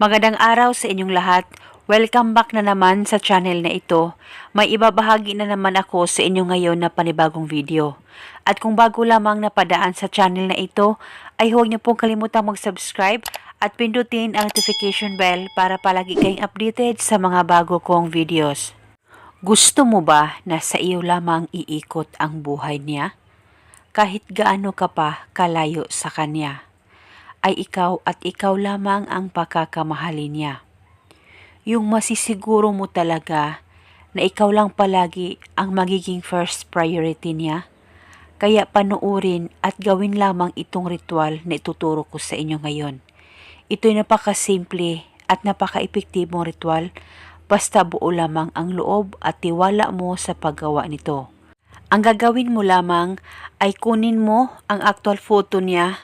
Magandang araw sa inyong lahat. Welcome back na naman sa channel na ito. May ibabahagi na naman ako sa inyo ngayon na panibagong video. At kung bago lamang napadaan sa channel na ito, ay huwag niyo pong kalimutang mag-subscribe at pindutin ang notification bell para palagi kayong updated sa mga bago kong videos. Gusto mo ba na sa iyo lamang iikot ang buhay niya? Kahit gaano ka pa kalayo sa kanya ay ikaw at ikaw lamang ang pakakamahalin niya. Yung masisiguro mo talaga na ikaw lang palagi ang magiging first priority niya. Kaya panuorin at gawin lamang itong ritual na ituturo ko sa inyo ngayon. Ito'y napakasimple at napaka-epektibong ritual basta buo lamang ang loob at tiwala mo sa paggawa nito. Ang gagawin mo lamang ay kunin mo ang actual photo niya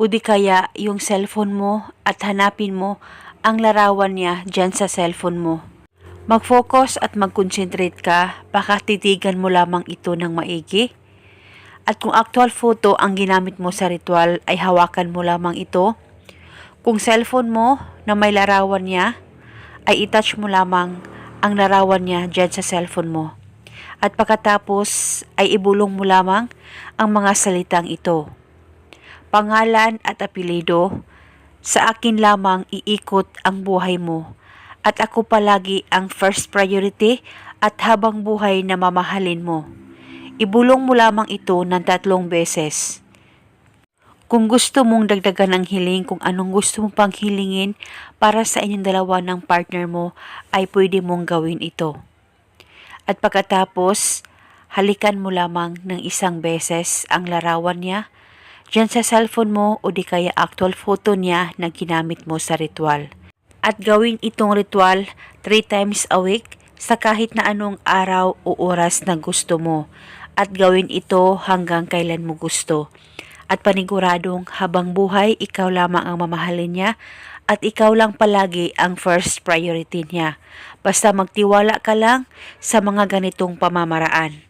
o di kaya yung cellphone mo at hanapin mo ang larawan niya dyan sa cellphone mo. Mag-focus at mag-concentrate ka, baka titigan mo lamang ito ng maigi. At kung actual photo ang ginamit mo sa ritual ay hawakan mo lamang ito. Kung cellphone mo na may larawan niya, ay itouch mo lamang ang larawan niya dyan sa cellphone mo. At pagkatapos ay ibulong mo lamang ang mga salitang ito pangalan at apelido, sa akin lamang iikot ang buhay mo at ako palagi ang first priority at habang buhay na mamahalin mo. Ibulong mo lamang ito ng tatlong beses. Kung gusto mong dagdagan ang hiling kung anong gusto mong pang hilingin para sa inyong dalawa ng partner mo ay pwede mong gawin ito. At pagkatapos, halikan mo lamang ng isang beses ang larawan niya dyan sa cellphone mo o di kaya actual photo niya na ginamit mo sa ritual. At gawin itong ritual 3 times a week sa kahit na anong araw o oras na gusto mo. At gawin ito hanggang kailan mo gusto. At paniguradong habang buhay, ikaw lamang ang mamahalin niya at ikaw lang palagi ang first priority niya. Basta magtiwala ka lang sa mga ganitong pamamaraan.